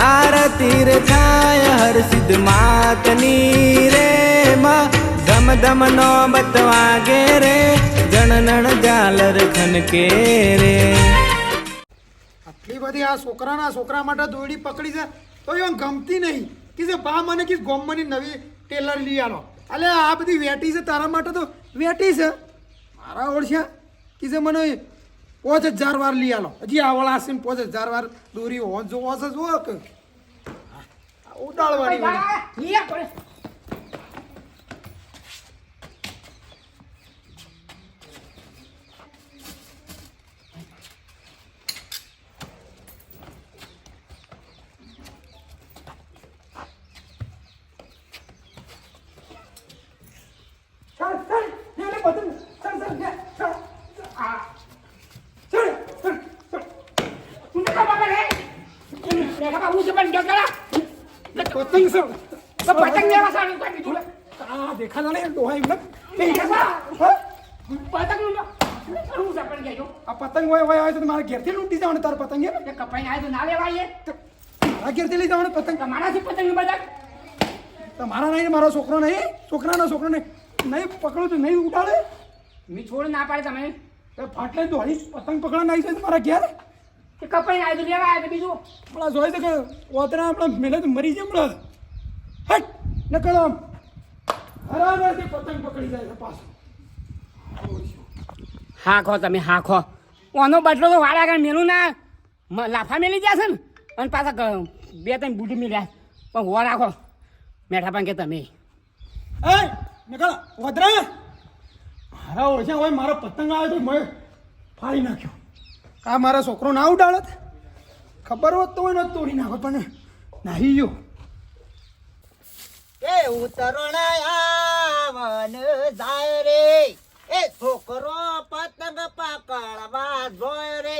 આરતી રે થાય, હર સિદ્ધ માતની રે માં. ધમ ધમ નો બતવાગે રે જણનણ ઝાલર ખનકે રે. આટલી બધી આ છોકરાના છોકરા માટે દોડી પકડી છે, તો એ ગમતી નહીં. કે જે બા મને કે ગોમની નવી ટેલર લઈ આલો. અલે આ બધી વેટી છે તારા માટે તો વેટી છે. મારા ઓળખ્યા? કે જે મને પાંચ હજાર વાર લઈ આલો હજી આ વળા છે ને પાંચ હજાર વાર દોરી હો જોવો છે જુઓ કે આ ઉડાડવાની વળી. ચાલ, ચાલ, લે, લે, બધું. ચાલ, ચાલ, લે, ચાલ, ચાલ, આ. ચાલ, ચાલ, ચાલ. પતંગ છે. આ દેખાતા નહીં, ડોહા એમને. હા? આ પતંગ હોય હોય હોય તો મારા ઘેરથી લૂંટી જવાનું તાર પતંગ એમ? મારા ઘેરથી લઈ જવાનું પતંગ? તમારા નહીં ને મારો છોકરો નહીં? છોકરાનો છોકરો નહીં નહીં પકડું તો નહીં ઉડાડે? છોડ ના પાડે તમે. એ ફાટલે દોડી પતંગ પકડવા નહીં છે મારા ઘેર? કે કપાઈ આવ્યો તો લેવા આવ્યો તો બીજું. હમણાં જોઈ છે કે ઓતરા આપણા મેલે તો મરી જાય હમણાં. હટ! નકળો આમ. હરાવરથી પતંગ પકડી જાય છે પાછું. હા ખો તમે હા ખો ઓનો બટલો તો વાળા આગળ મેલું ના. લાફા મેલી ગયા છે ને? અને પાછા બે ત્રણ બુઢી મેલ્યા. પણ હો રાખો. મેઠા પણ કે તમે. એ નકળ. વધરા મારા ઓછા હોય મારો પતંગ આવ્યો તો મેં ફાડી નાખ્યો. આ મારા છોકરો ના ઉડાડત ખબર હોત તો હોય તોડી નાખો પણ નાહી ગયો. એ ઉતરણાયા વન જાય રે. એ છોકરો પતંગ પકડવા જોય રે.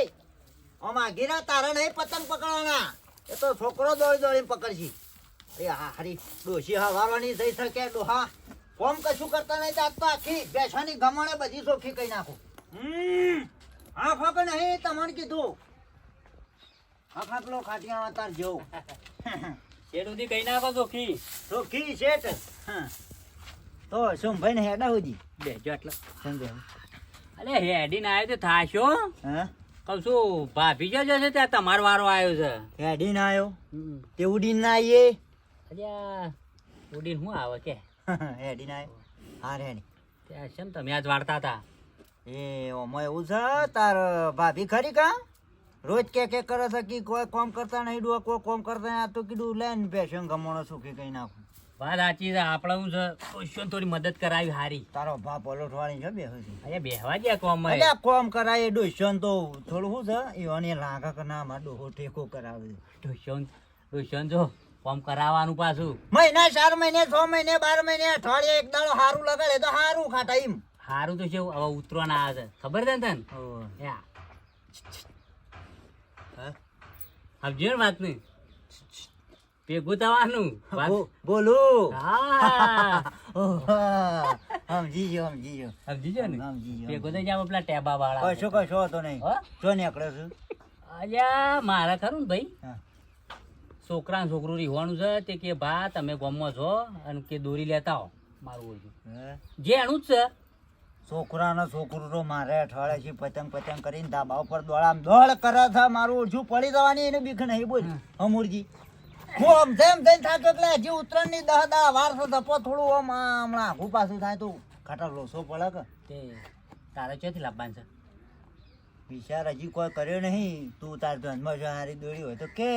અમા ગીરા તારા નહીં પતંગ પકડવાના. એ તો છોકરો દોડી દોડીને પકડશી. અરે હા હરી ડોશી હવાવાની થઈ શકે ડોહા. કોમ કશું કરતા નહીં તો આખી બેસાની ગમણે બધી ચોખ્ખી કહી નાખું. હમ. હા ફક નહીં તમને કીધું. હા ફાકલો ખાટિયામાં તાર જેવું. શેડુથી કઈ નાખો ચોખી ચોખ્ખી શેઠ હા. તો શું ભાઈ ને હેડા સુધી બેજો એટલે સમજે અલે હેડી ના આવ્યો તો થાશો. હા? કહું છું ભાભી જો જશે ત્યાં તમારો વારો આવ્યો છે. હેડી ના આવ્યો. તે ઉડીન ના આવીએ? અલ્યા ઉડીન શું આવે કે? હેડી ના આવ્યો? હા રેડી ત્યાં છે ને તમે આજ વાળતા હતા. એ ઓમાં એવું છે તાર ભાભી ખરી કા? રોજ કે કે કરે છે કે કોઈ કોમ કરતા નહીં ડુઆ કોઈ કોમ કરતા નહીં. આ તો કીધું લઈને પેશન ગમણો સુખી કઈ નાખું. વાત સાચી છે આપણે હું છે ક્વેશ્ચન થોડી મદદ કરાવી હારી. તારો બાપ પલોઠવાળી છે બે સુધી અરે બેહવા ગયા કોમ અલ્યા કોમ કરાય ડોશન તો થોડું શું છે એવાની લાગા કે ના માં ડોહો ટેકો કરાવે. ડોશન ડોશન જો કોમ કરાવવાનું પાછું. મહિના ચાર મહિને છ મહિને બાર મહિને અઠવાડિયે એક દાડો સારું લગાડે તો સારું ખાતા એમ. સારું તો છે હવે ઉતરવાના આવે છે. ખબર છે ને તને સમજ્યો ને વાત નહીં ભેગું થવાનું બોલો. સમજી ગયો સમજી ગયો સમજી ગયો ને? ભેગું થઈ જાવ પેલા ટેબા વાળા કશો કશો હતો નહીં. છો નીકળ્યો છું અલ્યા મારે ખરું ને ભાઈ. છોકરા ને છોકરું રીવાનું છે તે કે ભા તમે ગામમાં છો અને કે દોરી લેતા હો મારું ઓળખ્યું જે એનું જ છે. છોકરાનો છોકરો મારે અઠવાડે થી પતંગ પતંગ કરીને ધાબા ઉપર દોડામ. દોડ કરે છે મારું ઓછું પડી જવાની એને બીખ નહીં બોલ. અમૂરજી હું આમ તેમ થઈને થાક્યો એટલે હજી ઉત્તરાયણની દહ દહ વાર છે ધપો થોડું આમ હમણાં આખું પાછું થાય તો ખાટા લોસો પડે કે. તે તારે ક્યાંથી લાભવાનું છે? વિચાર હજી કોઈ કર્યો નહીં. તું તાર ધનમાં જો હારી દોડી હોય તો કે.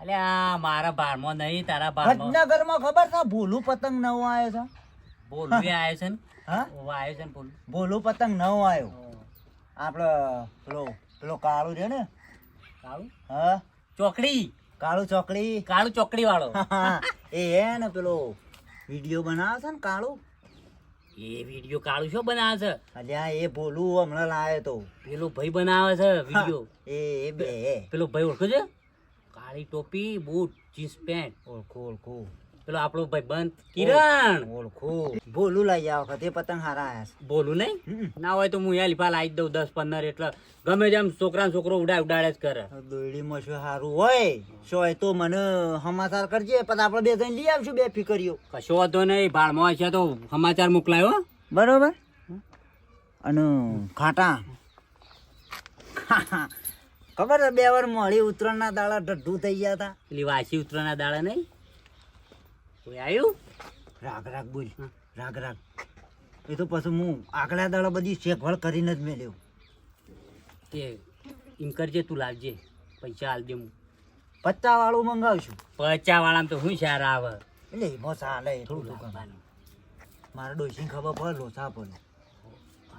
અલ્યા મારા બારમાં નહીં તારા બારમાં નગરમાં ખબર છે ભૂલું પતંગ નવો આવ્યો છે? બોલવું આવ્યો છે ને? આવ્યો છે ને બોલ. ભૂલું પતંગ નવો આવ્યો આપડે પેલો પેલો કાળું છે ને? કાળું? હા? ચોકડી? કાળું ચોકડી. કાળું ચોકડી વાળો એ હે ને પેલો વીડિયો બનાવે છે ને કાળું? એ વીડિયો કાળું શું બનાવે છે? અલ્યા એ ભોલું હમણાં લાવ્યો તો. પેલો ભાઈ બનાવે છે વીડિયો. એ એ બે પેલો ભાઈ ઓળખો છે? કાળી ટોપી બૂટ જીન્સ પેન્ટ. ઓળખો ઓળખો. પેલો આપણો ભાઈબંધ કિરણ. ઓળખું બોલું લઈ આ વખતે પતંગ હારા આયા છે. બોલું નહીં? હમ. ના હોય તો હું યાર લાવી જ દઉં દસ પંદર એટલે ગમે તેમ છોકરા છોકરો ઉડાય ઉડાડે જ કરે. દોડીમાં શું સારું હોય? શોય તો મને સમાચાર કરજે પછી આપણે બે જઈને લઈ આવશું બે ફીકરીઓ. કશો વાંધો નહીં ભાડમાં છે તો સમાચાર મોકલાયો હો. બરોબર? અને ખાટા. ખબર છે બે વાર મળી ઉત્તરાયણના દાડા ઢઢ્ઢું થઈ ગયા હતા? પેલી વાસી ઉતરાના દાડા નહીં? કોઈ આવ્યું રાગ રાગ બોલ. રાગ રાગ. એ તો પછી હું આગલા દાડા બધી શેકવળ કરીને જ મેં લેવું તે એમ કરજે તું લાવજે. પૈસા આલજે હું. પત્તા વાળું મંગાવશું. પચા વાળામાં તો શું સારા આવે? એટલે એમાં ચાલે થોડું લાવવાનું. મારે ડોસીને ખબર પડે લોસા પડે.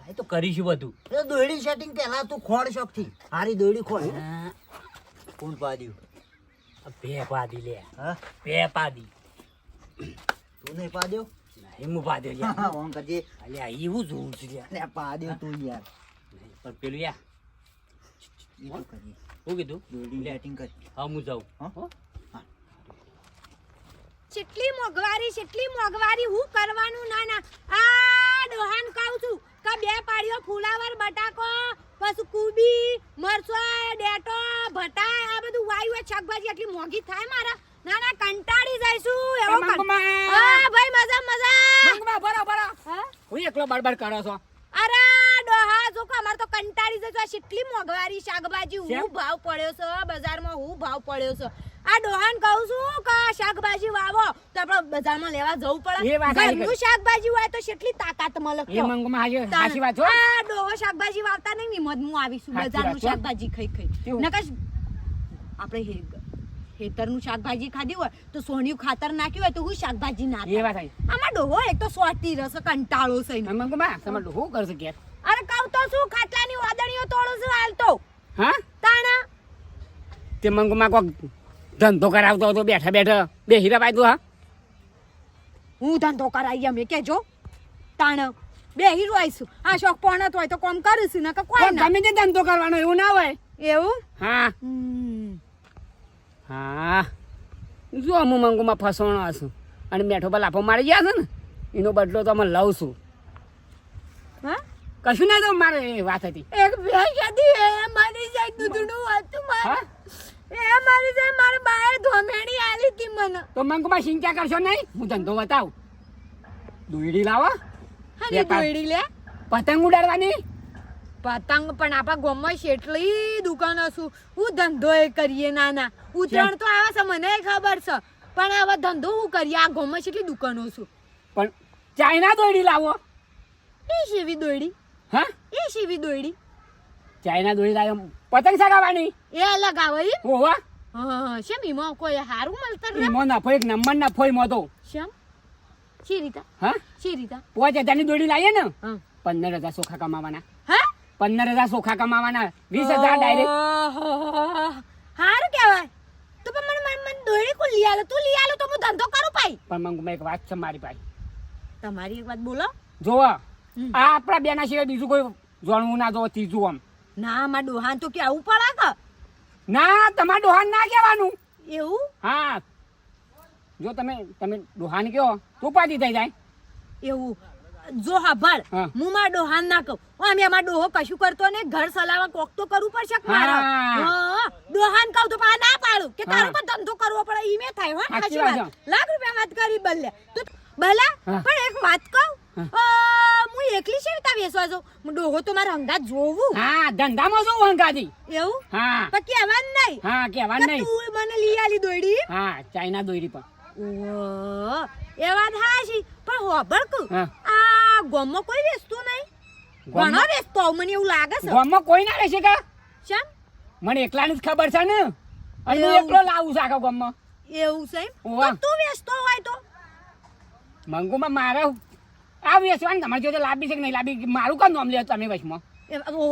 એ તો કરીશું બધું. એ દોયડી સેટિંગ પહેલા તું ખોડ શોખથી. હારી દોયડી ખોડ કોણ પાડ્યું? બે પાદી લે. હા? બે પાદી તું નહીં પાડ્યો? હિમુ પાડ્યો પાદ્યો યાર ઓમ કરજે. અલ્યા એવું જોઉં છું યાર અલ્યા પાડ્યો તું યાર. પણ પેલું યાર ઈ શું કીધું? દોયડી કરી. હા હું જાઉં. હા? હો? કેટલી મોંઘવારી કેટલી મોંઘવારી હું કરવાનું ના ના. આ ડોહાન કહું છું. કે બે પાડીઓ ફુલાવર બટાકો પછી કુબી મરચાં ડેટો ભટા આ બધું વાયુ હોય શાકભાજી આટલી મોંઘી થાય મારા? ના ના કંટાળી જઈશું એવો હા ભાઈ મજા મજા. મંગમા બરો બરો હું? એકલો બડબડ કરો છો? અરે ડોહા જો કે અમાર તો કંટાળી જજો આ કેટલી મોંઘવારી શાકભાજી? હું ભાવ પડ્યો છે? બજારમાં હું ભાવ પડ્યો છે? આ ડોહાન કહું છું કે શાકભાજી વાવો. તો આપણે બજારમાં લેવા જવું પડે. ઘરનું શાકભાજી હોય તો કેટલી તાકાત મળે. એ? મંગમાં. સાચી વાત આ ડોહો શાકભાજી વાવતા નહીં નિમત હું આવીશું બજારનું શાકભાજી ખાઈ ખાઈ? નકર આપણે હે હેતરનું શાકભાજી ખાધી હોય તો સોનિયું ખાતર નાખ્યું હોય તો હું શાકભાજી ના એ. વાત આમાં ડોહો એક તો સોટી રસ કંટાળો છે એનો. બા તમે ડોહો કરશે કે અરે કાવ તો શું ખાટલાની વાદળીઓ તોડું છું હાલતો હા? તાણા? તે મંગમાં કોક ધંધો કરાવતો હતો બેઠા બેઠા. બે હીરા પાય હા? હું ધંધો કરાવી અમે કેજો. તાણ. બે હીરો આવીશું આ શોખ પણ હોય તો કોમ કરીશું ને કે કોઈ તમે ધંધો કરવાનો એવું ના હોય. એવું? હા. હા. જો હું મંગુમાં ફસવાનો હશું. અને મેઠો પર લાફો મારી ગયા છે ને એનો બદલો તો અમે લઉં છું. હા? કશું ના તો મારે એ વાત હતી. એક ભેંસ હતી એ મારી જાય દૂધનું હતું મારે. એ મારી જાય મારે બાય ધોમેણી આલી હતી મને. તો મંગુમાં સિંચા કરશો નહીં? હું ધંધો બતાવું. દોયડી લાવો. હા. દોયડી લે. પતંગ ઉડાડવાની? પતંગ પણ આપણા ગામમાં કેટલી દુકાનો છું. હું ધંધો એ કરીએ નાના. ઉત્તરાયણ તો આવે છે મને ખબર છે. પણ હવે ધંધો હું કરીએ? આ ગામમાં કેટલી દુકાનો છું. પણ ચાઇના દોડી લાવો. એ શેવી દોડી હા? એ શેવી દોડી ચાઇના દોડી લાવો પતંગ સગાવાની એ અલગ આવે હોવા હા. શેમ ઈમો કોઈ હારું મળતર રે એમાં નફો એક નંબર નફો એમાં તો શેમ? શી રીતા હા? શી રીતા પાંચ હજારની દોડી લાવીએ ને? હા. પંદર હજાર સોખા કમાવાના. હા? પંદર હજાર સોખા કમાવાના. વીસ હજાર ડાયરેક્ટ હારું કહેવાય. તો પણ મને મને મને દોડી કુલ લઈ આલો તું લઈ આલો તો હું ધંધો કરું પાઈ પણ મંગમાં એક વાત છે મારી પાસે તમારી એક વાત બોલો. જોવો આ આપણા બેના સિવાય બીજું કોઈ જાણવું ના જો ત્રીજું આમ. ના માં ડોહાન તો કેવું પડે કે? ના તમારે ડોહાન ના કહેવાનું. એવું? હા. જો તમે તમે ડોહાન કહો તો પાછી થઈ જાય. એવું. જો હાભળ હા. હું મારા ડોહાન ના કહું. અમે અમારો ડોહો કશું કરતો ને ઘર સલાવા કોક તો કરવું પડશે મારે? ડોહાન કહું તો પા ના પાડું. કે તારો પણ ધંધો કરવો પડે ઈમે થાય હો સાચી વાત લાખ રૂપિયા વાત કરી બલ્લે તો ભલા પણ એક વાત કહું. હું. એકલી છે તા વેસવા જાઉં? ડોહો તો મારા હંગા જોવું. હા ધંધામાં જો હંગાજી એવું? હા. તો કહેવાનું નહીં. હા કહેવાનું નહીં. તું મને લઈ આલી દોયડી. હા ચાઇના દોડી પણ ઓહ, એ વાત હાશી પણ હોભળ કહું આ ગોમો કોઈ વેચતું નહીં? ઘણો વેચતો હોય, મને એવું લાગે છે. ગોમો કોઈ ના રહેશે કા? ચમ મને એકલાની જ ખબર છે ને. અને હું એકલો લાવું છું આખા ગામમાં. એવું છે તો તું વેચતો હોય તો. મંગુમાં મારે આ વેચવાનું તમારે જો લાભી છે કે નહીં? લાભી મારું કામ નોમ લે તમે વચમાં.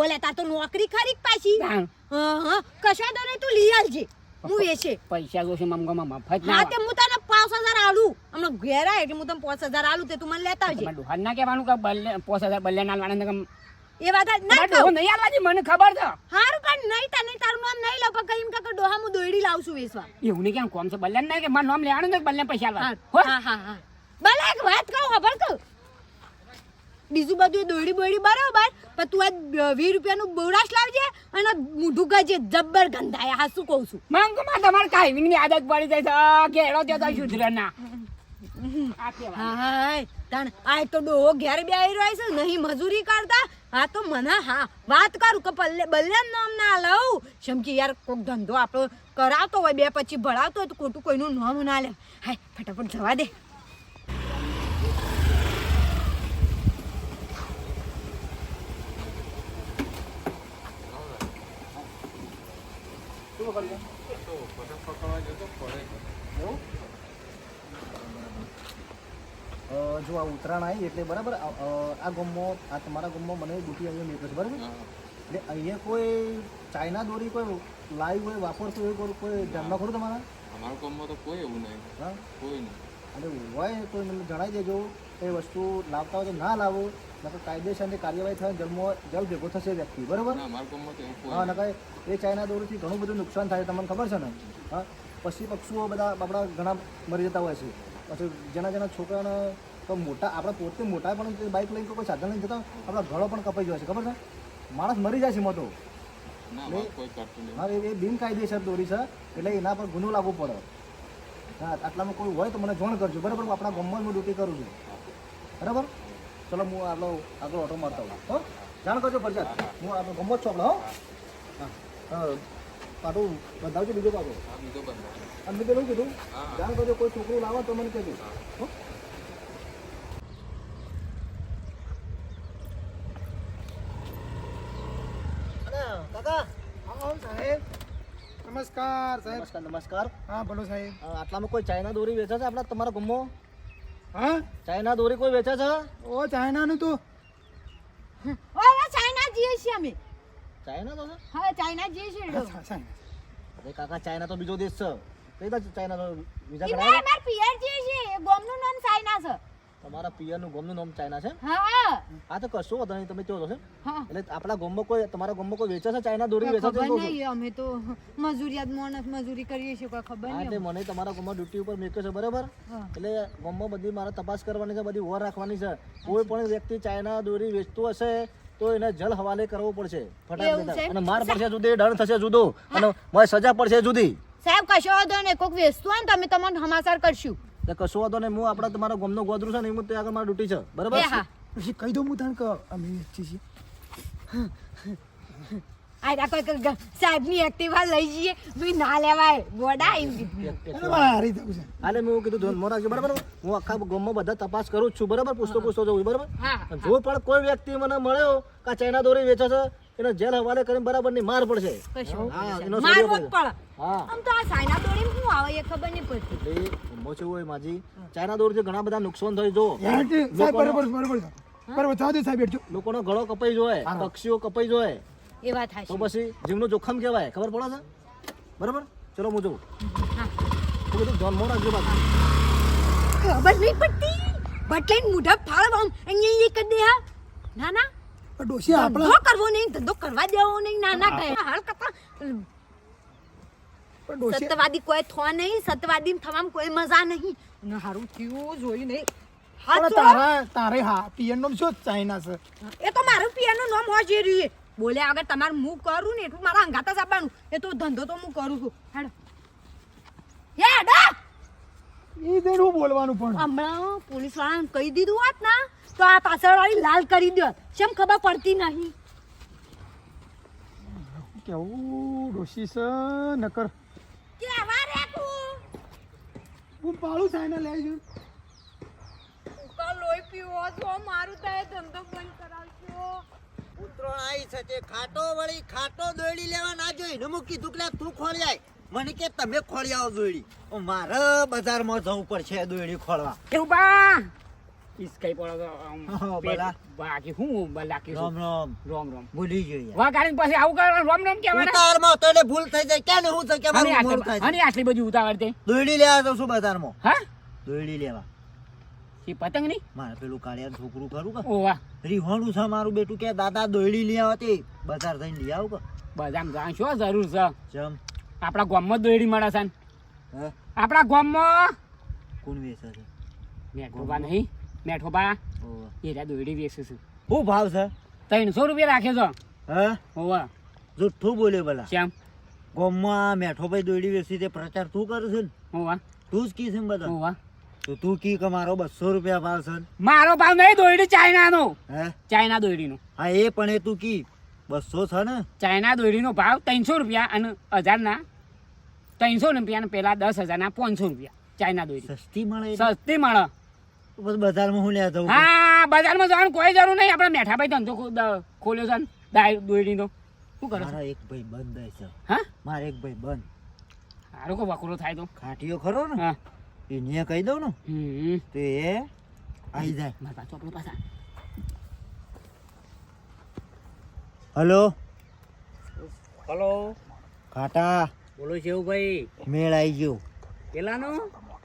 ઓલે તાર તો નોકરી ખરી પાછી. હા હા. કશા નહીં તું લઈ જે હું વેચે. પૈસા જોશે મંગોમાં મફત ના હા તે હું તને પાંચ હજાર આલુ. હમણાં ઘેર આવે એટલે હું તમને પાંચ હજાર આલુ તે તું મને લેતા આવજે. ડુહાન ના કહેવાનું કે બલ્લે પાંચ હજાર બલ્લે ના ને એ વાત ના ડોહો નહીં આવવાથી મને ખબર છે. હારું પણ નહીં તા નહીં તારું નામ નહીં લઉં પણ કહીમ કે ડોહા હું દોયડી લાવશું વેસવા એવું નહીં કેમ કોમ છે બલ્લે ના કે મારું નામ લેવાનું ને બલ્લે પૈસા લાવ હા. હા. હા બલ્લે એક વાત કહું ખબર કહું બીજું બધું દોડી બોડી બરાબર પણ તું આ વીસ રૂપિયાનું બોરાશ લાવજે અને મૂઢું ગજે જબ્બર ગંધાય હા શું કહું છું? મંગમાં તમારે કાંઈ ની આદત પડી જાય છે. આ ઘેરો તે તો શુદ્ર ના આ હા હા આ તો ડોહો ઘેર બે આવી રહ્યો છે નહીં મજૂરી કરતા. હા તો મને હા વાત કરું કે પલ્લે બલ્લે નામ ના લઉં. સમજી યાર કોક ધંધો આપણો કરાવતો હોય બે પછી ભળાવતો હોય તો ખોટું કોઈનું નામ ના લે. હાય ફટાફટ જવા દે. જો આ ઉત્તરાયણ આવી એટલે બરાબર આ ગામમાં આ તમારા ગામમાં મને ડ્યુટી અહીંયા મેં છે બરાબર? એટલે અહીંયા કોઈ ચાઇના દોરી કોઈ લાઈવ હોય વાપરતું હોય કોઈ કોઈ ધ્યાનમાં ખરું તમારા? અમારા ગામમાં તો કોઈ એવું નહીં. હા? કોઈ નહીં. અને હોય તો મને જણાવી દેજો. એ વસ્તુ લાવતા હોય તો ના લાવો નકર કાયદેસરની કાર્યવાહી થાય જન્મ જલ ભેગો થશે વ્યક્તિ બરાબર? હા નકર એ ચાઇના દોરીથી ઘણું બધું નુકસાન થાય તમને ખબર છે ને? હા પછી પક્ષીઓ બધા આપણા ઘણા મરી જતા હોય છે. પછી જેના જેના છોકરાને તો મોટા આપણે પોતે મોટા પણ બાઇક લઈને કોઈ સાધન લઈને જતા આપણા ઘડો પણ કપાઈ જાય છે ખબર છે? માણસ મરી જાય છે એમાં તો હા એ બિનકાયદેસર દોરી છે એટલે એના પર ગુનો લાગવો પડે. હા આટલામાં કોઈ હોય તો મને જોણ કરજો બરાબર? આપણા ગામમાં હું ડ્યુટી કરું છું. બરાબર? ચલો હું આગળ આગળ ઓટો મારતા હોઉં હો? જાણ કરજો ફરજિયાત. હું આપણે ગામમાં જ છું આપણે હો. હા. હા પાટું બંધાવજો બીજો પાટું. અને મેં પેલું કીધું. જાણ કરજો કોઈ છોકરું લાવો તો મને કહેજો. હો? અને કાકા. સાહેબ. નમસ્કાર સાહેબ. નમસ્કાર નમસ્કાર. હા બોલો સાહેબ. આટલામાં કોઈ ચાઇના દોરી વેચે છે આપણા તમારા ગામમાં હા? ચાઇના દોરી કોઈ વેચે છે? ઓ ચાઇનાનું તું. હવે ચાઇના જીએ છીએ અમે. ચાઇના તો હા ચાઇના જીએ છીએ. ચાઇના. અરે કાકા ચાઇના તો બીજો દેશ છે. કઈ બાજુ ચાઇના તો વિઝા કરાય માર પિયર જીએ છીએ. ગામનું નામ ચાઇના છે. તમારા પિયરનું ગોમનું નામ ચાઇના છે? હા. હા તો કશું વાંધો નહીં તમે કહો છો. હા. એટલે આપણા ગોમમાં કોઈ તમારા ગોમમાં કોઈ વેચે છે ચાઇના દોરી વેચે છે ખબર. નહીં અમે તો મજૂરિયાત માણસ મજૂરી કરીએ છીએ કોઈ ખબર નહીં એટલે મને તમારા ગોમમાં ડ્યુટી ઉપર મેક્યો છે બરાબર? એટલે ગોમમાં બધી મારે તપાસ કરવાની છે બધી ઓર રાખવાની છે. કોઈ પણ વ્યક્તિ ચાઇના દોરી વેચતું હશે તો એને જલ હવાલે કરવો પડશે ફટાફટ અને માર પડશે જુદી દંડ થશે જુદો. અને મારે સજા પડશે જુદી. સાહેબ કશો વાંધો નહીં કોઈક વેચતું હોય ને તમે તમને સમાચાર કરશું. એટલે કશું વાંધો નહીં હું આપણા તમારા ગમનો ગોદરું છે ને હું ત્યાં આગળ મારી ડ્યુટી છે. બરાબર? પછી કહી દઉં હું તને કે અમે વેચીએ છીએ. આ કોઈ સાહેબની એક્ટિવા લઈ જઈએ. ભાઈ ના લેવાય બોડા વાહ, હારી થયું છે. હાલે મેં એવું કીધું ધ્યાનમાં રાખજો. બરાબર? હું આખા ગમમાં બધા તપાસ કરું જ છું. બરાબર? પૂછતો પૂછતો જવું બરાબર? જો પણ કોઈ વ્યક્તિ મને મળ્યો કે ચાઇના દોરી વેચે છે એને જેલ હવાલે કરીને બરાબરની માર પડશે. હા એનો મારવો જ પડે. હા. આમ તો આ સાયના દોડી શું આવે એ ખબર નહીં પડતી. એટલે છે હોય માજી. ચાઇના દોરીથી ઘણા બધા નુકસાન થઈ જો. બરોબર બરોબર. બરોબર. સાહેબ બેઠજો. લોકોનો ગળો કપાઈ જોય પક્ષીઓ કપાઈ જોય. એ વાત તો પછી જીવનું જોખમ કહેવાય ખબર પડે છે? બરાબર? ચલો હું જોઉં. હા. તો બધું ધ્યાનમાં રાખજો બાકી. ખબર નહીં પડતી. બટલેન મુઢા ફાળ અહીંયા એક દે હા. ના ના. ડોશી આપણે ધંધો કરવો નહીં ધંધો કરવા દેવો નહીં ના ના કહે. હાલ કપા સત્યવાદી કોઈ થો નહીં સત્યવાદી થવામાં કોઈ મજા નહીં. અને હારું થયું જોઈ નહીં. પણ તારા તારે હા પિયર નો શું? ચાઇના છે. એ તો મારું પિયરનું નામ હોય છે રહ્યું બોલે આગળ તમારે હું કરું ને એટલું મારા અંગાતા જ આપવાનું. એ તો ધંધો તો હું કરું છું. હેડો. હેડો. બોલવાનું પણ. હમણાં પોલીસ વાળાને કહી દીધું હોત ને તો આ પાછળ વાળી લાલ કરી દો. કેમ ખબર પડતી નહીં? કેવું ડોશી છે નકર. કેવા રેકું હું પાડું ચાઇના લઈ જઉં લોહી પીવો છો મારું તો એ ધંધો બંધ કરાવશો ઉતરોણ આવી છે તે ખાટો વળી ખાટો દોડી લેવા ના જોઈ. ને હું દુકલા કે તું ખોળી આય. મને કે તમે ખોળી આવો દોડી મારે બજારમાં જવું પડશે દોડી ખોળવા. કેવું બા? ઈસ કઈ પડો તો હા, બાકી હું બાકી રામ રામ રોમ રોમ ભૂલી જોઈએ વાહ ગાડી પછી આવું કરવાનું રોમ રોમ કહેવાના ઉતારમાં તો એટલે ભૂલ થઈ જાય ક્યાં ને હું કે મારું આટલી થાય અને આટલી બધી ઉતાવળ દોડી લેવા તો શું બજારમાં? હા? દોડી લેવા એ પતંગ નહીં મારે પેલું કાળિયા છોકરું કરું કે? ઓવા રીહોણું છે મારું બેટું કે દાદા દોડી લઈ આવતી બજાર થઈને લઈ આવું કે? બધામ જાણ શું જરૂર છે? ચમ. આપણા ગામમાં જ દોયડી મળે છે આપણા ગામમાં કોણ વેચે છે? મેઠોબા નહીં. મેઠોબા બા એ રા દોયડી વેચે છે શું ભાવ છે? ત્રણસો રૂપિયા રાખે છો. હે? હોવા. જુઠ્ઠું બોલે ભલા. શ્યામ ગોમમાં મેઠો ભાઈ દોયડી વેચી તે પ્રચાર તું કરે છે ને? હોવા. તું જ કી છે બધા? હોવા. તો તું કી કે મારો બસો રૂપિયા ભાવ છે મારો ભાવ નહીં દોયડી ચાઇનાનો. હે? ચાઇના દોયડીનો. હા એ પણ એ તું કી. બસો છે ને? ચાઇના દોયડીનો ભાવ ત્રણસો રૂપિયા અને હજારના ત્રણસો રૂપિયા ને પેલા દસ હજારના પાંચસો રૂપિયા ચાઇના દોયડી. સસ્તી મળે સસ્તી મળે. બસ બજારમાં હું લેતો હા બજારમાં જવાનું કોઈ જરૂર નહીં. આપણે મેઠાભાઈ ધંધો ખોલ્યો છે ને દાય દોયડીનો. શું કરો મારા એક ભાઈ બંધ છે. હા? મારે એક ભાઈ બંધ. સારું કો વકરો થાય તો. ખાટીયો ખરો ને? હા. એને કહી દઉં ને તો એ આવી જાય. મારા પાછો આપણો પાછા. હલો? હલો. ખાટા. બોલો શેવભાઈ મેળ આવી ગયો. પેલાનો?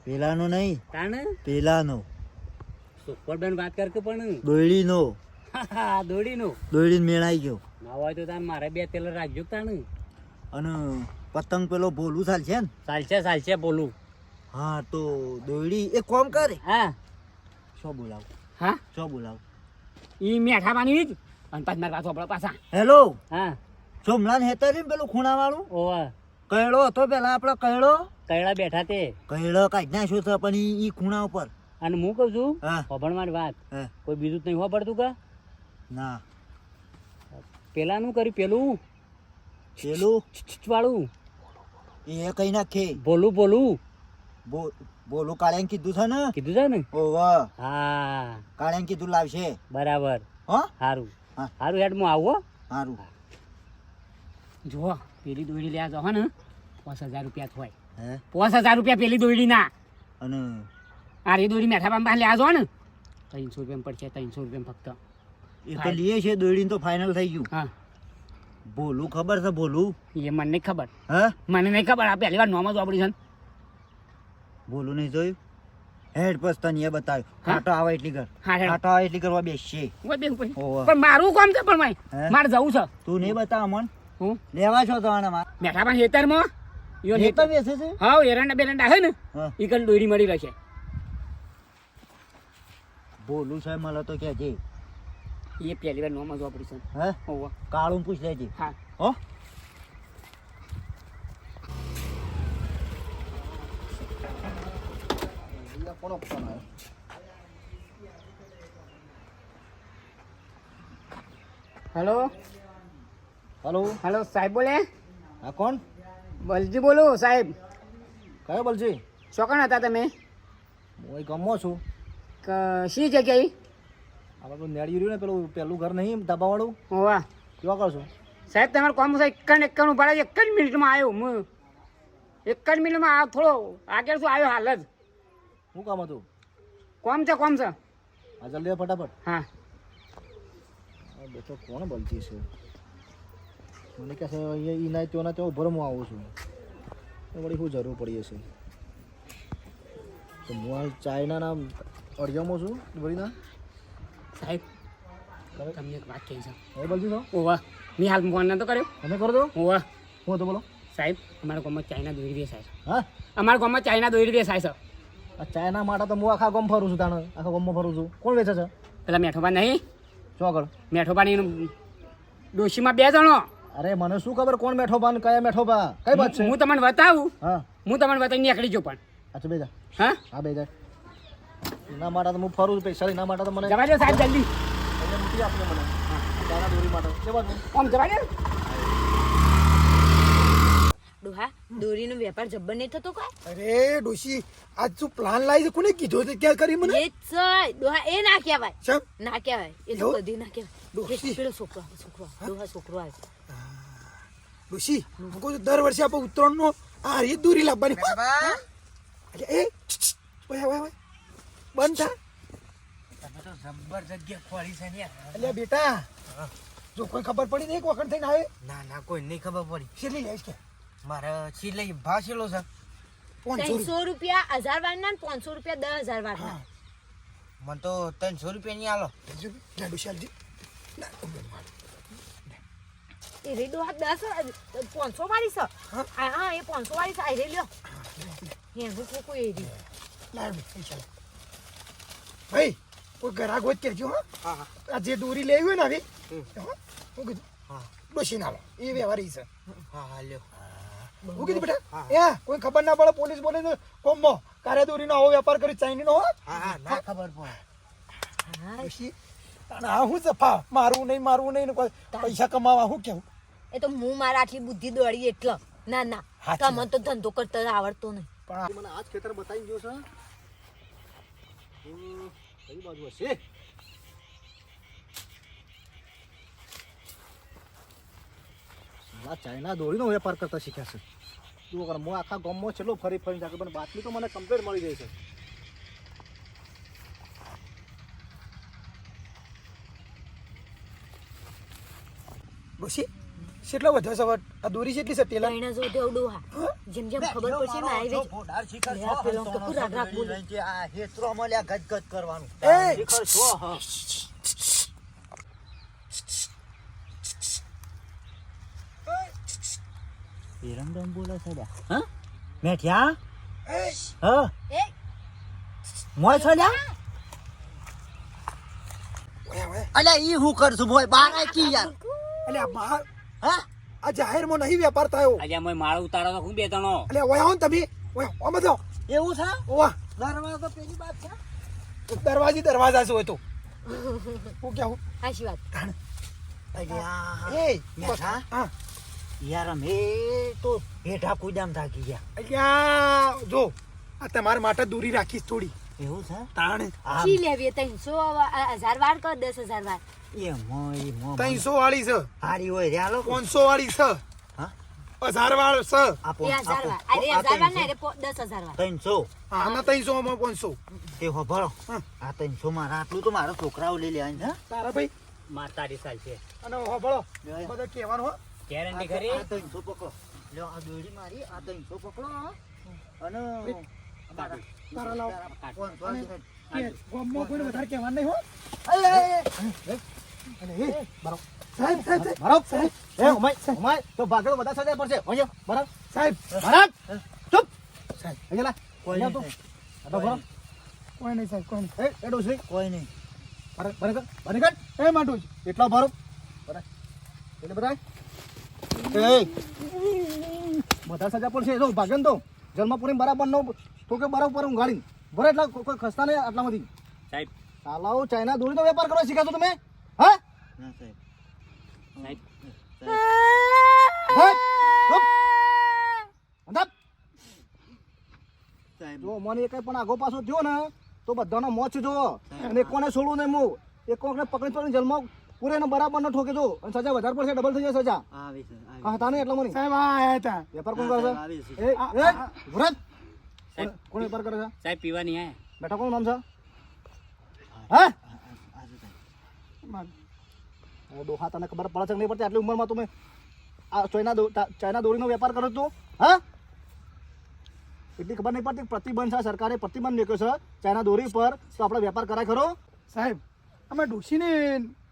પેલાનો નહીં. તાણ? પેલાનો. સુપરબેન વાત કર કે પણ. દોયડીનો. હા દોયડીનો. મેળ મેળાઈ ગયો. ના હોય તો તાન મારે બે તેલ રાખજો તાણ. અને પતંગ પેલો ભોલું ચાલશે ને? ચાલશે ચાલશે બોલું હા તો દોયડી એ કોમ કરે? હા. શું બોલાવ? હા? શું બોલાવ? એ પાણી જ. અને પાંચ મારા પાછો પાછા. હેલો? હા. સોમલાન હેતર ને પેલું ખૂણા વાળું ઓવા કહેડો હતો પેલા આપણો કહેડો કહેડા બેઠા તે. કહેડો કાઢ નાખ્યો છે પણ ઈ ઈ ખૂણા ઉપર. અને હું કહું છું હા. ખબર મારી વાત કોઈ બીજું જ નહીં હોભળતું કે? ના. પેલાનું કર્યું? પેલું? પેલું? વાળું. એ કઈ નાખે? બોલું બોલું બોલું કાળે કીધું છે ને? કીધું છે ને? ઓવા હા. કાળે કીધું લાવશે. બરાબર. હો? સારું. સારું હેડ હું આવું હો. સારું જુઓ પેલી દોડી લેવા જાઓ ને. પાંચ હજાર રૂપિયા થાય. હે? પાંચ હજાર રૂપિયા પેલી દોડી ના અને આ દોરી મેઠા પામ પાસે લેવા ને ત્રણસો રૂપિયા પડશે ત્રણસો રૂપિયા ફક્ત. એ તો લઈએ છે દોડીને તો ફાઇનલ થઈ ગયું. હા. ભોલું ખબર છે ભોલું? એ મને નહીં ખબર. હે? મને નહીં ખબર આ પહેલી વાર નોમ જ વાપરી છે. ભોલું નહીં જોયું? હેડ પર તને એ બતાવ્યું. હા? આવે એટલી કર હા આવે એટલી કરવા બેસશે. પણ મારું કામ છે પણ ભાઈ મારે જવું છે. તું નહીં બતાવ મન હું? લેવા છો તો આને માર મેઠાભાઈ હેતરમાં યો હેતર બેસે છે? હા એરંડા બેરંડા હે ને હા. દોરી મળી રહેશે. ભોલું છે મળે તો કે છે એ પહેલી વાર નોમ જ વાપરી છે. હે. કાળું પૂછ લેજે. હા. હો? ફોન આવ્યો હેલો? હેલો સાહેબ બોલે? હા કોણ? બલજી બોલો સાહેબ. કયો બલજી? ચોકણ હતા તમે? હું ગમો છું. શી જગ્યાએ? આપણે પેલું નેડી રહ્યું ને પેલું પેલું ઘર નહીં ધાબાવાળું? હોવા. કેવા કરો છો? સાહેબ તમારે કોમ સાહેબ એકાણ એકાણ ઊભા રહેજો. એક જ મિનિટમાં આવ્યો હું. એક જ મિનિટમાં આ થોડો આગળ શું આવ્યો હાલ જ. શું કામ હતું? કોમ છે કોમ છે. હા જલ્દી ફટાફટ. હા. બેઠો કોણ બોલતી છે? મને કહે છે અહીંયા ઈ ના ત્યોના ત્યાં ઊભો રહો, હું આવું છું. તો વળી શું જરૂર પડી હશે? તો હું આ ચાઇનાના અડિયામાં છું વળીના સાહેબ તમને એક વાત કહી છે હવે બોલજી ઓવા મેં હાલ ફોન નતો કર્યો? તમે કરો દો ઓવા. હું તો બોલો. સાહેબ અમારા ગામમાં ચાઇના દોરી દે છે હા? અમારા ગામમાં ચાઇના દોરી દે છે આ ચાઇના માટે તો હું આખા ગામ ફરું છું તાણે. આખા ગામમાં ફરું છું. કોણ વેચે છે? પેલા મેઠોબા નહીં? ચોકડ મેઠો મેઠોબાની ડોશીમાં બે જણો. અરે મને શું ખબર કોણ મેઠો પા કયા મેઠો પા કઈ વાત છે? હું તમને બતાવું. હા. હું તમને બતાવી નીકળી જો પણ. અચ્છા બેજા હા? હા બેજા એના માટે તો હું ફરું પૈસા એના માટે તો મને જવા દે સાહેબ જલ્દી. એટલે મૂકી આપજો મને. દાદા દોરી માટે. બાજુ આમ જવા દે. ડોહા દોરીનો વેપાર જબ્બર નહીં થતો કાંઈ? અરે ડોશી આજ તું પ્લાન લાવી છે? કોને કીધો તે ક્યાં કરી મને? એ જ ડોહા એ ના કહેવાય. ચમ? ના કહેવાય. એ તો કદી ના કહેવાય. ડોશી. પેલો છોકરો છોકરો ડોહા છોકરો આવે. ડોશી હું કહું છું દર વર્ષે આપણે ઉત્તરાયણનો આ હરી દોરી લાવવાની. એ ઓય, ઓય. બંધ થા. જબ્બર જગ્યા ખોરી છે ને એટલે બેટા જો કોઈ ખબર પડી નહીં એક વખત થઈને આવે. ના ના કોઈ નહીં ખબર પડી. છેલ્લી લઈશ કે? મારે છેલ્લી ભાવ છેલ્લો છે? ત્રણસો રૂપિયા હજાર વારના ને પાંચસો રૂપિયા દસ હજાર વારના મને તો ત્રણસો રૂપિયા નહીં આલો. વિશાલજી એ રેડો આ દસ પાંચસો વાળી છે. હા? હા એ પાંચસો વાળી છે. આ રે લ્યો. એનું કોઈ એ રી લાવ ભાઈ કોઈ ગરા હોય કરજો હા. આ જે દોરી લેવી હોય ને આવી હા કીધું હા. ડોશી ના એ વ્યવહાર છે. હા હા લ્યો. હું. કીધું બેટા એ કોઈ ખબર ના પડે પોલીસ બોલે તો કોમો કારે દોરીનો આવો વેપાર કરી ચાઇનીનો હો. હા હા ના ખબર પડે. અને આ હું સફા મારવું નહીં મારવું નહીં કોઈ પૈસા કમાવા હું કેવું? એ તો હું મારા આટલી બુદ્ધિ દોડી એટલે. ના ના. તમને તો ધંધો કરતા આવડતો નહીં. પણ મને આજ ખેતર બતાવી ગયો છે. કઈ બાજુ હશે? આ ચાઇના દોરીનો વેપાર કરતા શીખ્યા છે. તું કરો હું આખા ગામમાં છેલ્લો ફરી ફરી જાગે, પણ બાતમી તો મને કમ્પ્લેટ મળી જાય છે. ડોશી કેટલો વધ્યો છે આ દોરી કેટલી છે ટેલર કઈના જો ઉડો હા. જેમ જેમ ખબર પડશે ને આવી જો ફોડાર શિખર છો, પેલો કપૂર રાગ રાગ બોલે. જે આ હેતરો મળ્યા ગજ કરવાનું. એ! શિખર છો, હા. વિરમગામ બોલે છે હા? મેઠિયા? હા? એ! મોય છો ઓય. અલ્યા ઈ હું કરશું બોય બાર આય કી યાર. અલ્યા બહાર હા? આ જાહેરમાં નહીં વેપાર થયો. આજે મોય માળ ઉતારો તો હું બે તણો અલે ઓય હો તમે. ઓય ઓ બધો એવું છે? ઓવા. દરવાજો તો પેલી વાત છે. દરવાજી દરવાજા છે હોય તો. હું કેવું સાચી વાત. અલ્યા એ મેઠા? હા. યાર અમે તો હેઠા કુદામ થાકી ગયા. અલ્યા જો આ તમારા માટે દૂરી રાખીશ થોડી. એવું છે? તાણ. શી લેવી ત્રણસો હજાર વાર કર દસ હજાર વાર એ એ મોય ત્રણસો વાળી છે. હારી હોય રહ્યા લોકો. પાંચસો વાળી છે. હા? હજાર છે. એ હજાર વાર અરે હજાર વાર ને અરે દસ હજાર વાર ત્રણસો. આમાં ત્રણસો આમાં પાંચસો. તે હો ભરો આ ત્રણસો મારા આટલું તો મારા છોકરાઓ લઈ લેવાનું છે તારા ભાઈ? માર તારી સાલ છે. અને હોભળો બધા કહેવાનું હો. ગેરંટી ખરી આ ત્રણસો પકડો. લ્યો આ દોરી મારી આ ત્રણસો પકડો અને અમારા તારા લાવ. પાંચસો અને કે ગામમાં કોઈને વધારે કહેવાનું નહીં હો. અલે, અલે, અને એ બરો સાહેબ સાહેબ સાહેબ. બરાબર સાહેબ. એ ઉમાય ઉમાય તો ભાગેલો બધા સજા પડશે હોય બરાબર. સાહેબ. બરાબર. ચૂપ. સાહેબ. અહીંયા લા. કોઈ નહીં તું. તો બરાબર. કોઈ નહીં સાહેબ કોઈ નહીં. એ ડોસરી કોઈ નહીં. બરાબર બરાબર. બરાબર. એ માટું એટલો ભરો. બરાબર. એટલે બધા. એ બધા સજા પડશે જો ભાગે ને તો. જન્મપુરી બરાબર નો તો કે બરાબર ઊંઘાડી બરાબર એટલા કોઈ- ખસતા નહીં આટલામાંથી. સાહેબ. સાલાઓ ચાઇના દોરીનો વેપાર કરવા શીખ્યા છો તમે? હા? ના સાહેબ. સાહેબ. જો મને એક પણ આગો પાછો થયો ને તો બધાનો મોચ જો. અને કોને છોડવું નહીં હું એક કોકને પકડી પકડી જન્મ પૂરે ને બરાબર ન ઠોકે જો. અને સજા વધારે પડશે ડબલ થઈ જાય સજા. હા હતા ને એટલા મને. સાહેબ હતા. વેપાર કોણ કરે છે આવી છે. એ એ ભરત કોણ- કોણ વેપાર કરે છે? સાહેબ પીવાની હે. બેટા કોણ નામ છે? હા? ડોહા તને ખબર પડે છે કે નહીં પડતી? આટલી ઉંમરમાં તમે આ ચાઇના ચાઇના દોરીનો વેપાર કરો તો હા? એટલી ખબર નહીં પડતી પ્રતિબંધ છે સરકારે પ્રતિબંધ મૂક્યો છે ચાઇના દોરી પર તો આપણે વેપાર કરાય ખરો? સાહેબ અમે ડોશીને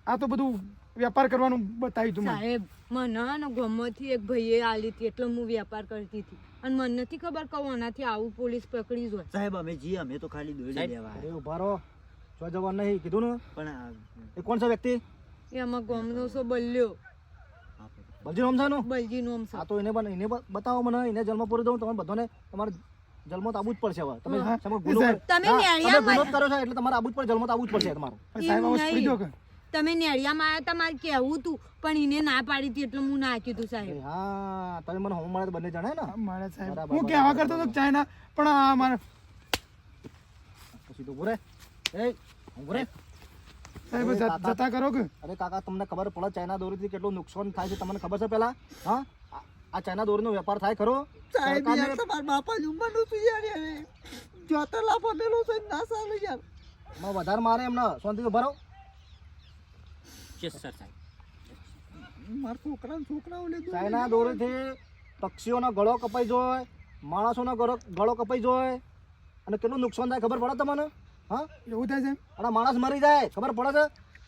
આ તો બધું વેપાર કરવાનું બતાવ્યું તું સાહેબ મને ગમોથી ગમમાંથી એક ભાઈએ આલી હતી એટલે હું વેપાર કરતી હતી. અને મને નથી ખબર કે આનાથી આવું પોલીસ પકડી જોય સાહેબ અમે જી અમે તો ખાલી દોડી. લેવા. અરે ઊભા રહો. જો જવાન નહીં કીધું ને? પણ એ કોણ છે વ્યક્તિ? એમાં ગામનો સો બલ્યો. બલજી નામ છે એનું બલજી નું આ તો એને પણ એને બતાવો મને એને જન્મ પૂરો દઉં તમને બધાને તમારે જન્મ તો આવવું જ પડશે હવે. તમે હા. તમે ગુનો. કર- તમે ના, ગુનો જ કર્યો એટલે તમારે આબુ જ પડે જન્મ તો આવવું જ પડશે તમારું. સાહેબ આવું દો કે. તમે નેળિયામાં આવ્યા તમારે કેવું તું પણ એને ના પાડી હતી એટલે હું ના કીધું સાહેબ. હા તમે મને હોમ મળે તો બંને જણા ને? મળે સાહેબ. હું કહેવા કરતો હતો ચાઇના પણ આ મારે પછી તો ઊભો એ ઊભો સાહેબ. જતા કરો કે? અરે કાકા તમને ખબર પડે ચાઇના દોરીથી કેટલું નુકસાન થાય છે તમને ખબર છે પેલા? હા? આ- ચાઇના ચાઇના દોરીનો વેપાર થાય ખરો? સાહેબ યાર તમારા બાપા જ ઉંમરનું છું યાર. જોતા લાફો મેલો છે ના સારું યાર. એમાં વધારે મારે એમને તો ભરો યસ સર સાહેબ મારા છોકરા છોકરાઓ લે ચાઇના દોરીથી પક્ષીઓનો ગળો કપાઈ જાય માણસોનો ગળો ગળો કપાઈ જાય. અને કેટલું નુકસાન થાય ખબર પડે તમને? હા? એવું થાય છે અને માણસ મરી જાય ખબર પડે છે?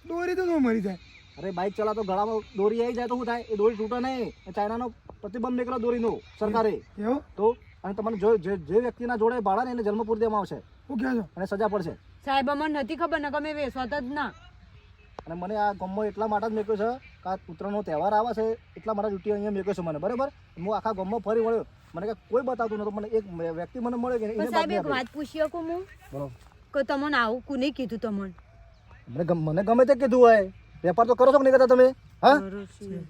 દોરી તો ન મરી જાય? અરે બાઇક ચલાવતો ગળામાં દોરી આવી જાય તો શું થાય? એ દોરી તૂટે નહીં. ચાઇનાનો પ્રતિબંધ નીકળ્યો દોરીનો સરકારે. એવું તો અને તમને જો જે જે વ્યક્તિના જોડે ભાડા ને એને જન્મ પૂરી દેવામાં આવશે. શું કહે છો? અને સજા પડશે. સાહેબ અમને નથી ખબર ને ગમે વેસવાત જ ના. અને મને આ ગામમાં એટલા માટે જ મેક્યો છે કે આ ઉત્તરાયણનો તહેવાર આવે છે એટલા માટે ડ્યુટી અહીંયા મેક્યો છે મને બરાબર? હું આખા ગામમાં ફરી વળ્યો. મને કે કોઈ બતાવતું નતું મને એક વ્યક્તિ મને મળ્યો કે સાહેબ એક વાત પૂછી શકું હું? બોલો. કે તમને આવું કોને કીધું તમને? મને મને ગમે તે કીધું હોય. વેપાર તો કરો છો કે નહીં કરતા તમે? હા?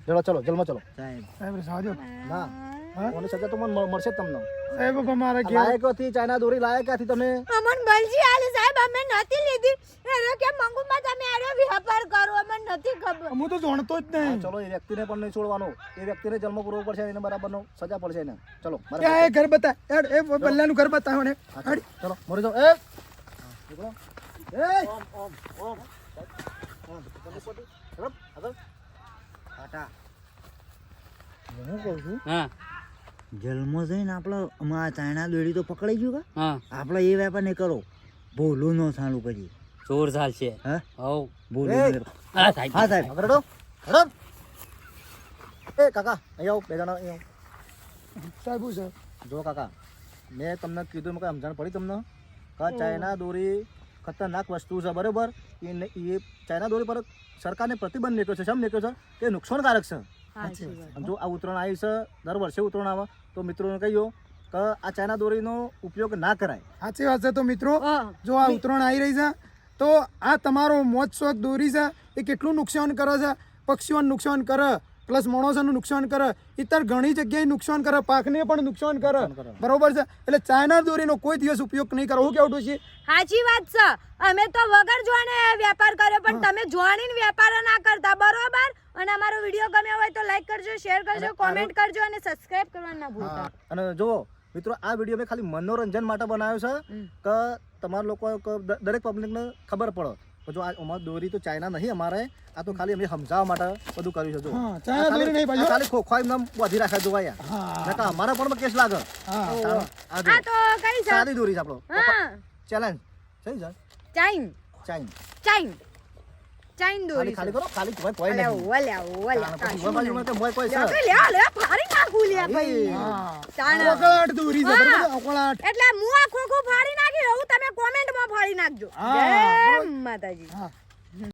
ચલો ચલો જલમાં ચલો. સાહેબ. સાહેબ સાજો. ના. મને સજા તો મને મળશે જ તમને. સાહેબ પણ મારા ઘેર લાયકોથી ચાઇના દોરી લાયક હતી તમે? અમન બલજી આલે સાહેબ અમે નથી લીધી. એરો કે મંગુમાં તમે આરો વ્યાપાર કરો? અમને નથી ખબર. હું તો જાણતો જ નહીં. ચલો એ વ્યક્તિને પણ નહીં છોડવાનો. એ વ્યક્તિને જન્મ પૂરો પડશે એને બરાબરનો સજા પડશે એને. ચલો મારા એ ઘર બતા એડ એ બલ્લાનું ઘર બતાવો ને. ચલો મરી જાઓ. એ! નીકળો. એ! ઓમ ઓમ ઓમ. ઓમ. આગળ. આટા હું કહું છું હા. જન્મ જઈને આપણે અમારા ચાઇના દોડી તો પકડાઈ ગયું કા? હા. આપણે એ વેપાર નહીં કરો. ભોલું નો ચાલુ કરીએ. ચોર ચાલશે હા? હવ. ભોલું એ. હા સાહેબ હા સાહેબ. હેડો. એ કાકા અહીં આવો બે જણા અહીં સાહેબ હું છે? જો કાકા મેં તમને કીધું કઈ સમજણ પડી તમને? કા ચાઇના દોરી ખતરનાક વસ્તુ છે બરાબર? એ ચાઇના દોરી પર સરકારને પ્રતિબંધ નીકળ્યો છે. સમ નીકળ્યો છે? કે નુકસાનકારક છે? સાચી વાત. જો આ ઉત્તરાયણ આવી છે દર વર્ષે ઉત્તરાયણ આવે તો મિત્રોને કહીઓ કે આ ચાઇના દોરીનો ઉપયોગ ના કરાય. સાચી વાત છે તો મિત્રો. જો આ ઉત્તરાયણ આવી રહી છે તો આ તમારો મોજ શોખ દોરી છે એ કેટલું નુકસાન કરે છે? પક્ષીઓને નુકસાન કરે પ્લસ માણસોનું નુકસાન કરે. ઇતર ઘણી જગ્યાએ નુકસાન કરે. પાકને પણ નુકસાન કરે. બરોબર છે? એટલે ચાઇના દોરીનો કોઈ દિવસ ઉપયોગ નહીં કરો. હું કેવું છે? સાચી વાત છે. અમે તો વગર જોવાને વેપાર કર્યો પણ તમે જોવાણીને વેપાર ના કરતા. બરોબર? અને અમારો વીડિયો ગમ્યો હોય તો લાઈક કરજો શેર કરજો કોમેન્ટ કરજો અને સબસ્ક્રાઇબ કરવાનું ના ભૂલતા. અને જુઓ મિત્રો આ વીડિયો મેં ખાલી મનોરંજન માટે બનાવ્યો છે કે તમારા લોકો દરેક પબ્લિકને ખબર પડે. જો આ અમારી દોરી તો ચાઇના નહીં અમારે આ તો ખાલી અમે સમજાવવા માટે બધું કર્યું છે જો. ચાઇના ખાલી- દોરી નહીં ભાઈ ખાલી ખોખો એમ વધી રાખ્યા જો આયા હા. નકર અમારા પણ કેસ લાગે. આ તો કઈ સાદી દોરી છે આપણો. ચેલેન્જ સહી છે? ચાઇન ચાઇન ચાઇન ખાલી દોરી ખાલી કરો ખાલી કોઈ કોઈ નહીં ઓલ્યા ઓલ્યા તાણ પછી મોબાઈલ જોડે કે મોય કોઈ છે. લે લે ફાડી નાખું લે ભાઈ. હા ઓકળાટ દોરી છે ઓકળાટ એટલે હું આ ખોખું ફાડી નાખી એવું તમે કોમેન્ટમાં ફાડી નાખજો. જય માતાજી. હા.